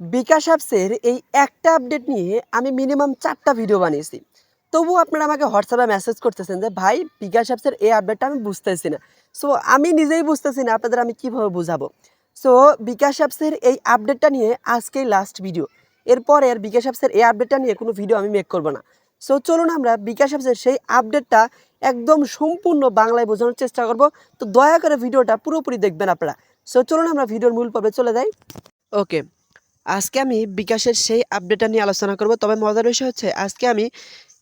বিকাশ অ্যাপসের এই একটা আপডেট নিয়ে আমি মিনিমাম চারটা ভিডিও বানিয়েছি। তবুও আপনারা আমাকে হোয়াটসঅ্যাপে মেসেজ করতেছেন যে, ভাই, বিকাশ অ্যাপসের এই আপডেটটা আমি বুঝতেছি না। সো আমি নিজেই বুঝতেছি না আপনাদের আমি কীভাবে বুঝাবো। সো বিকাশ অ্যাপসের এই আপডেটটা নিয়ে আজকেই লাস্ট ভিডিও এরপরে আর বিকাশ অ্যাপসের এই আপডেটটা নিয়ে কোনো ভিডিও আমি মেক করব না। সো চলুন আমরা বিকাশ অ্যাপসের সেই আপডেটটা একদম সম্পূর্ণ বাংলায় বোঝানোর চেষ্টা করব। তো দয়া করে ভিডিওটা পুরোপুরি দেখবেন আপনারা। সো চলুন আমরা ভিডিওর মূল পর্বে চলে যাই। ওকে আজকে আমি বিকাশের সেই আপডেটটা নিয়ে আলোচনা করব। তবে মজার বিষয় হচ্ছে, আজকে আমি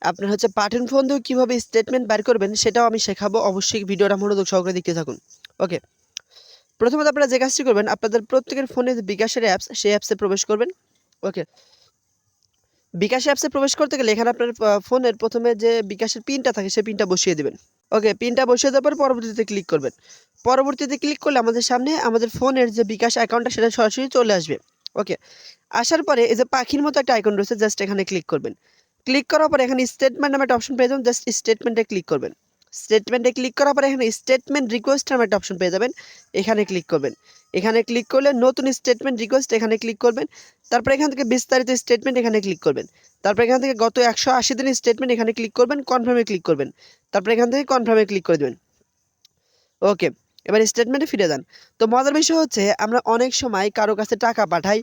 আপনার হচ্ছে পাঠন ফোন দিয়ে কীভাবে স্টেটমেন্ট বের করবেন সেটাও আমি শেখাবো। অবশ্যই ভিডিওটা মনোযোগ সহকারে দেখতে থাকুন। ওকে প্রথমত আপনারা যে কাজটি করবেন, আপনাদের প্রত্যেকের ফোনে বিকাশের অ্যাপস সেই অ্যাপসে প্রবেশ করবেন। ওকে বিকাশ অ্যাপসে প্রবেশ করতে গেলে এখানে আপনার ফোনের প্রথমে যে বিকাশের পিনটা থাকে, সেই পিনটা বসিয়ে দেবেন। ওকে পিনটা বসিয়ে দেওয়ার পর পরবর্তীতে ক্লিক করবেন। পরবর্তীতে ক্লিক করলে আমাদের সামনে আমাদের ফোনের যে বিকাশ অ্যাকাউন্টটা সেটা সরাসরি চলে আসবে। ওকে আসার পরে এই যে পাখির মতো একটা আইকন রয়েছে জাস্ট এখানে ক্লিক করবেন। ক্লিক করার পরে এখানে স্টেটমেন্ট নামে একটা অপশন পেয়ে যাবেন জাস্ট স্টেটমেন্টে ক্লিক করবেন। স্টেটমেন্টে ক্লিক করার পরে এখানে স্টেটমেন্ট রিকোয়েস্ট নামে একটা অপশন পেয়ে যাবেন, এখানে ক্লিক করবেন। এখানে ক্লিক করলে নতুন স্টেটমেন্ট রিকোয়েস্ট এখানে ক্লিক করবেন। তারপরে এখান থেকে বিস্তারিত স্টেটমেন্ট এখানে ক্লিক করবেন। তারপর এখান থেকে গত একশো আশি দিনের স্টেটমেন্ট এখানে ক্লিক করবেন কনফার্মে ক্লিক করবেন। তারপর এখান থেকে কনফার্মে ক্লিক করে দেবেন। ওকে এবার স্টেটমেন্টে ফিরে যান। তো মজার বিষয় হচ্ছে, আমরা অনেক সময় কারও কাছে টাকা পাঠাই।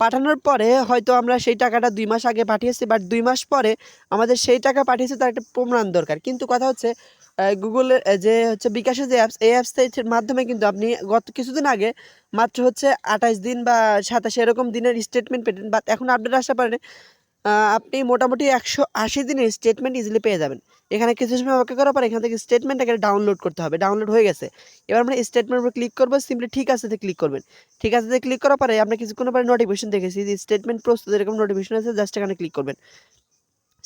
পাঠানোর পরে হয়তো আমরা সেই টাকাটা দুই মাস আগে পাঠিয়েছি বাট দুই মাস পরে আমাদের সেই টাকা পাঠিয়েছে তার একটা প্রমাণ দরকার। কিন্তু কথা হচ্ছে গুগলের যে হচ্ছে বিকাশের যে অ্যাপস এই অ্যাপসের মাধ্যমে কিন্তু আপনি গত কিছুদিন আগে মাত্র হচ্ছে আঠাশ দিন বা সাতাশ এরকম দিনের স্টেটমেন্ট পেতেন বাট এখন আপডেট আসতে পারেন আপনি মোটামুটি একশো আশি দিনের স্টেটমেন্ট ইজিলি পেয়ে যাবেন। এখানে কিছু সময় অপেক্ষা করার পর এখান থেকে স্টেটমেন্টটাকে ডাউনলোড করতে হবে। ডাউনলোড হয়ে গেছে। এবার আমরা স্টেটমেন্ট উপর ক্লিক করব। সিম্পলি ঠিক আছে ক্লিক করবেন। ঠিক আছে ক্লিক করার পরে আপনি কিছুক্ষণ পরে নোটিফিকেশন দেখেছি যে স্টেটমেন্ট প্রস্তুত, এরকম নোটিফিকেশন আছে জাস্ট এখানে ক্লিক করবেন।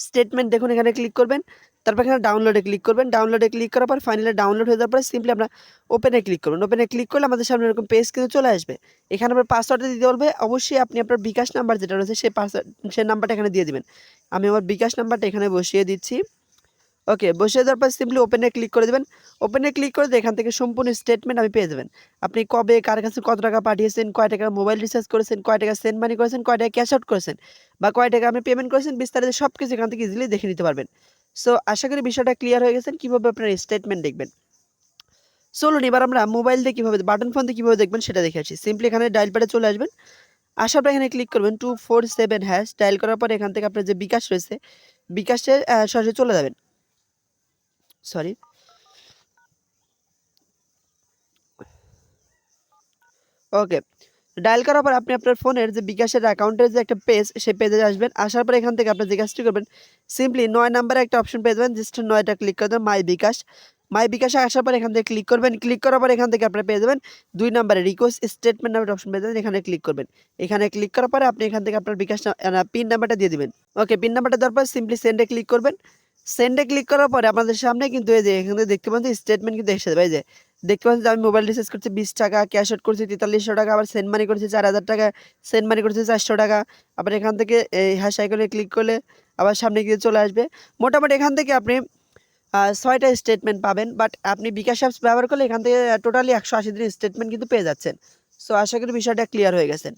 স্টেটমেন্ট দেখুন, এখানে ক্লিক করবেন, তারপর এখানে ডাউনলোডে ক্লিক করবেন ডাউনলোডে ক্লিক করার পর ফাইনালি ডাউনলোড হয়ে যাওয়ার পরে সিম্পলি আপনার ওপেনে ক্লিক করবেন। ওপেনে ক্লিক করলে আমাদের সামনে এরকম পেজ কিন্তু চলে আসবে। এখানে আপনার পাসওয়ার্ডটা দিতে বলবে, অবশ্যই আপনি আপনার বিকাশ নাম্বার যেটা রয়েছে, সেই পাসওয়ার্ড সেই নাম্বারটা এখানে দিয়ে দেবেন। আমি আমার বিকাশ নাম্বারটা এখানে বসিয়ে দিচ্ছি। ওকে বসে যাওয়ার পর সিম্পলি ওপেনে ক্লিক করে দেবেন। ওপেনে ক্লিক করে এখান থেকে সম্পূর্ণ স্টেটমেন্ট আপনি পেয়ে যাবেন। আপনি কবে, কার কাছে কত টাকা পাঠিয়েছেন, কয় টাকা মোবাইল রিচার্জ করেছেন, কয় টাকা সেন্ড মানি করেছেন, কয় টাকা ক্যাশ আউট করেছেন, বা কয় টাকা আপনি পেমেন্ট করেছেন, বিস্তারিত সব কিছু এখান থেকে ইজিলি দেখে নিতে পারবেন। সো আশা করি বিষয়টা ক্লিয়ার হয়ে গেছেন কীভাবে আপনার স্টেটমেন্ট দেখবেন? চলুন, এবার আমরা মোবাইল দিয়ে কীভাবে বাটন ফোন দিয়ে কীভাবে দেখবেন সেটা দেখে আসি। সিম্পলি এখানে ডায়াল প্যাডে চলে আসবেন। আসার পর এখানে ক্লিক করবেন two four seven hash dial করার পর এখান থেকে আপনার যে বিকাশ রয়েছে বিকাশে সরাসরি চলে যাবেন। সরি ওকে ডায়াল করার পর আপনি আপনার ফোনের যে বিকাশের অ্যাকাউন্টের যে একটা পেজ সেই পেজে আসবেন। আসার পর এখান থেকে আপনি যে কাজটি করবেন সিম্পলি নয় নাম্বারে একটা অপশন পেয়ে যাবেন জাস্ট নয়টা ক্লিক করে দেবেন মাই বিকাশ মাই বিকাশে আসার পর এখান থেকে ক্লিক করবেন। ক্লিক করার পর এখান থেকে আপনি পেয়ে যাবেন দুই নাম্বারে রিকোয়েস্ট স্টেটমেন্ট নামের অপশন পেয়ে যাবেন, এখানে ক্লিক করবেন। এখানে ক্লিক করার পরে আপনি এখান থেকে আপনার বিকাশ পিন নাম্বারটা দিয়ে দিবেন। ওকে পিন নাম্বারটা দেওয়ার পর সিম্পলি সেন্ডে ক্লিক করবেন। সেন্ডে ক্লিক করার পরে আমাদের সামনে কিন্তু এই যে এখানে দেখতে পাচ্ছেন স্টেটমেন্ট কিন্তু এসে যাবে এই যে দেখতে পাচ্ছেন যে আমি মোবাইল রিচার্জ করছি বিশ টাকা ক্যাশ আউট করছি তেতাল্লিশশো টাকা, আবার সেন্ড মানি করছি চার হাজার টাকা সেন্ড মানি করছি চারশো টাকা। আবার এখান থেকে এই হ্যাশ আইকনে ক্লিক করলে আবার সামনে গিয়ে চলে আসবে। মোটামুটি এখান থেকে আপনি ছয়টা স্টেটমেন্ট পাবেন বাট আপনি বিকাশ অ্যাপস ব্যবহার করলে এখান থেকে টোটালি একশো আশি দিনের স্টেটমেন্ট কিন্তু পেয়ে যাচ্ছেন। সো আশা করি বিষয়টা ক্লিয়ার হয়ে গেছেন